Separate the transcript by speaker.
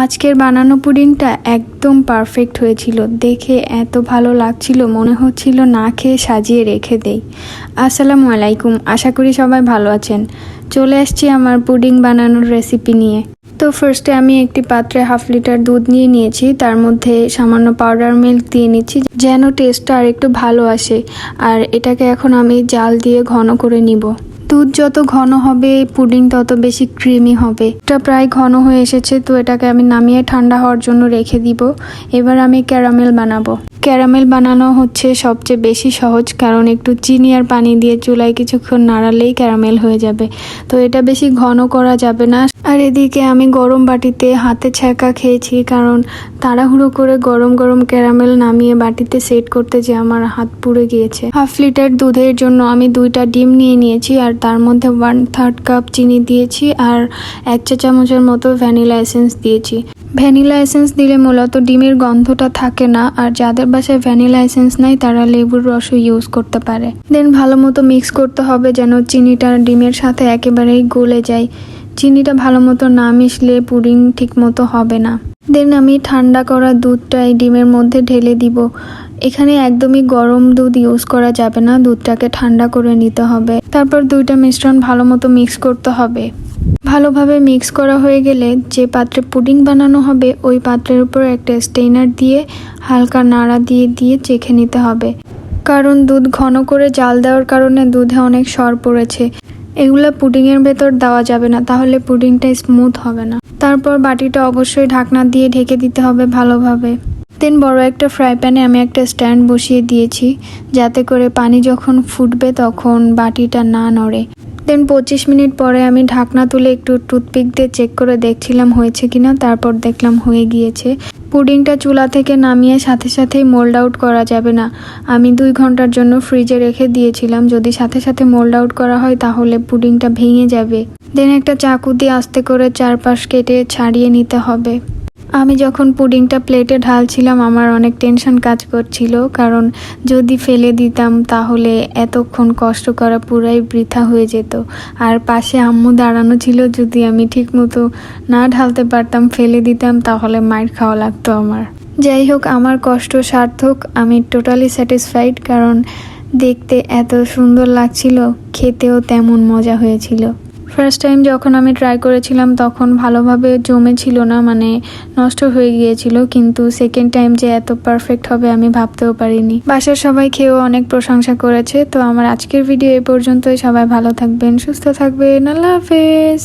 Speaker 1: আজকের বানানো পুডিংটা একদম পারফেক্ট হয়েছিল। দেখে এত ভালো লাগছিল, মনে হচ্ছিল না খেয়ে সাজিয়ে রেখে দেই। আসসালামু আলাইকুম, আশা করি সবাই ভালো আছেন। চলে আসছি আমার পুডিং বানানোর রেসিপি নিয়ে। তো ফার্স্টে আমি একটি পাত্রে হাফ লিটার দুধ নিয়ে নিয়েছি, তার মধ্যে সামান্য পাউডার মিল্ক দিয়ে নিচ্ছি, যেন টেস্টটা আর একটু ভালো আসে। আর এটাকে এখন আমি জাল দিয়ে ঘন করে নিব। দুধ যত ঘন হবে, পুডিং তত বেশি ক্রিমি হবে। এটা প্রায় ঘন হয়ে এসেছে, তো এটাকে আমি নামিয়ে ঠান্ডা হওয়ার জন্য রেখে দিব। এবার আমি ক্যারামেল বানাবো। ক্যারামেল বানানো হচ্ছে সবচেয়ে বেশি সহজ, কারণ একটু চিনি আর পানি দিয়ে চুলায় কিছুক্ষণ নাড়ালেই ক্যারামেল হয়ে যাবে। তো এটা বেশি ঘন করা যাবে না। আর এদিকে আমি গরম বাটিতে হাতে ছ্যাঁকা খেয়েছি, কারণ তাড়াহুড়ো করে গরম গরম ক্যারামেল নামিয়ে বাটিতে সেট করতে যে আমার হাত পুড়ে গিয়েছে। হাফ লিটার দুধের জন্য আমি দুইটা ডিম নিয়ে নিয়েছি, আর তার মধ্যে ওয়ান থার্ড কাপ চিনি দিয়েছি, আর এক চা চামচের মতো ভ্যানিলা এসেন্স দিয়েছি। ভ্যানিলা এসেন্স দিলে মূলত ডিমের গন্ধটা থাকে না, আর যাদের বাসায় ভ্যানিলা এসেন্স নাই, তারা লেবুর রসও ইউজ করতে পারে। দেন ভালো মতো মিক্স করতে হবে যেন চিনিটা ডিমের সাথে একেবারেই গলে যায়। চিনিটা ভালো মতো না মিশলে পুডিং ঠিক মতো হবে না। দেন আমি ঠান্ডা করা দুধটা এই ডিমের মধ্যে ঢেলে দিব। এখানে একদমই গরম দুধ ইউজ করা যাবে না, দুধটাকে ঠান্ডা করে নিতে হবে। তারপর দুইটা মিশ্রণ ভালো মতো মিক্স করতে হবে। ভালোভাবে মিক্স করা হয়ে গেলে যে পাত্রে পুডিং বানানো হবে, ওই পাত্রের উপর একটা স্টেইনার দিয়ে হালকা নাড়া দিয়ে দিয়ে চেখে নিতে হবে। কারণ দুধ ঘন করে জাল দেওয়ার কারণে দুধে অনেক সর পড়েছে। এগুলো পুডিংয়ের ভেতর দেওয়া যাবে না, তাহলে পুডিংটা স্মুথ হবে না। তারপর বাটিটা অবশ্যই ঢাকনা দিয়ে ঢেকে দিতে হবে ভালোভাবে। দেন বড় একটা ফ্রাই প্যানে আমি একটা স্ট্যান্ড বসিয়ে দিয়েছি, যাতে করে পানি যখন ফুটবে তখন বাটিটা না নড়ে। দেন পঁচিশ মিনিট পরে আমি ঢাকনা তুলে একটু টুথপিক দিয়ে চেক করে দেখছিলাম হয়েছে কিনা, তারপর দেখলাম হয়ে গিয়েছে। পুডিংটা চুলা থেকে নামিয়ে সাথে সাথেই মোল্ড আউট করা যাবে না। আমি দুই ঘণ্টার জন্য ফ্রিজে রেখে দিয়েছিলাম, যদি সাথে সাথে মোল্ড আউট করা হয় তাহলে পুডিংটা ভেঙে যাবে। দেন একটা চাকু দিয়ে আস্তে করে চারপাশ কেটে ছাড়িয়ে নিতে হবে। আমি যখন পুডিংটা প্লেটে ঢালছিলাম, আমার অনেক টেনশন কাজ করছিল। কারণ যদি ফেলে দিতাম, তাহলে এতক্ষণ কষ্ট করা পুরাই বৃথা হয়ে যেত। আর পাশে আম্মু দাঁড়ানো ছিল, যদি আমি ঠিকমতো না ঢালতে পারতাম, ফেলে দিতাম, তাহলে মাইর খাওয়া লাগতো আমার। যাই হোক, আমার কষ্ট সার্থক, আমি টোটালি স্যাটিসফাইড কারণ দেখতে এত সুন্দর লাগছিল, খেতেও তেমন মজা হয়েছিল। ফার্স্ট টাইম যখন আমি ট্রাই করেছিলাম, তখন ভালোভাবে জমেছিল না মানে নষ্ট হয়ে গিয়েছিল। কিন্তু সেকেন্ড টাইম যে এত পারফেক্ট হবে আমি ভাবতেও পারিনি। বাসার সবাই খেয়েও অনেক প্রশংসা করেছে। তো আমার আজকের ভিডিও এই পর্যন্তই। সবাই ভালো থাকবেন, সুস্থ থাকবেন। আল্লাহ হাফেজ।